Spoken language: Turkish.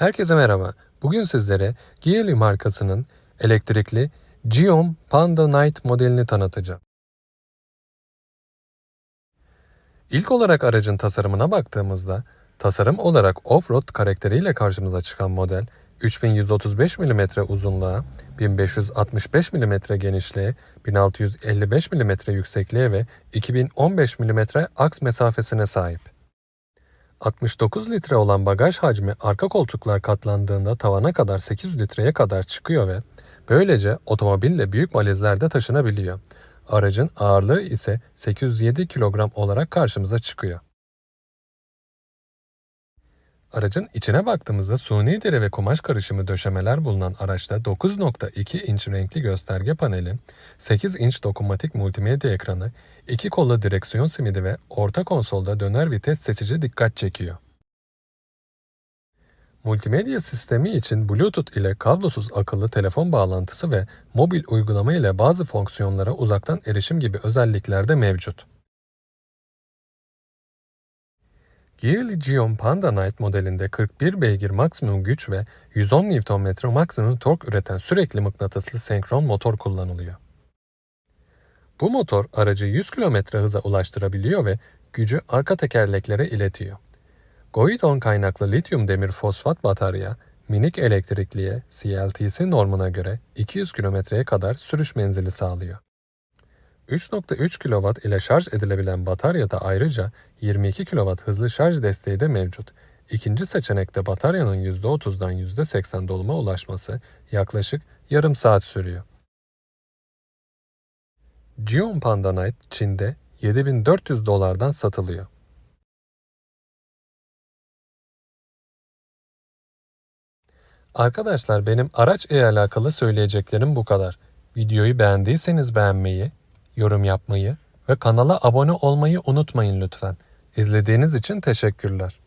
Herkese merhaba. Bugün sizlere Geely markasının elektrikli Geom Panda Night modelini tanıtacağım. İlk olarak aracın tasarımına baktığımızda, tasarım olarak off-road karakteriyle karşımıza çıkan model, 3135 mm uzunluğa, 1565 mm genişliğe, 1655 mm yüksekliğe ve 2015 mm aks mesafesine sahip. 69 litre olan bagaj hacmi arka koltuklar katlandığında tavana kadar 800 litreye kadar çıkıyor ve böylece otomobille büyük valizlerde taşınabiliyor. Aracın ağırlığı ise 807 kilogram olarak karşımıza çıkıyor. Aracın içine baktığımızda suni deri ve kumaş karışımı döşemeler bulunan araçta 9.2 inç renkli gösterge paneli, 8 inç dokunmatik multimedya ekranı, iki kollu direksiyon simidi ve orta konsolda döner vites seçici dikkat çekiyor. Multimedya sistemi için Bluetooth ile kablosuz akıllı telefon bağlantısı ve mobil uygulama ile bazı fonksiyonlara uzaktan erişim gibi özellikler de mevcut. Geely Geom Panda Night modelinde 41 beygir maksimum güç ve 110 Nm maksimum tork üreten sürekli mıknatıslı senkron motor kullanılıyor. Bu motor aracı 100 km hıza ulaştırabiliyor ve gücü arka tekerleklere iletiyor. Goidon kaynaklı lityum demir fosfat batarya, minik elektrikliye CLTC normuna göre 200 kilometreye kadar sürüş menzili sağlıyor. 3.3 kW ile şarj edilebilen bataryada ayrıca 22 kW hızlı şarj desteği de mevcut. İkinci seçenekte bataryanın %30'dan %80 doluma ulaşması yaklaşık yarım saat sürüyor. Geon Panda Night Çin'de 7400 dolardan satılıyor. Arkadaşlar benim araç ile alakalı söyleyeceklerim bu kadar. Videoyu beğendiyseniz beğenmeyi, yorum yapmayı ve kanala abone olmayı unutmayın lütfen. İzlediğiniz için teşekkürler.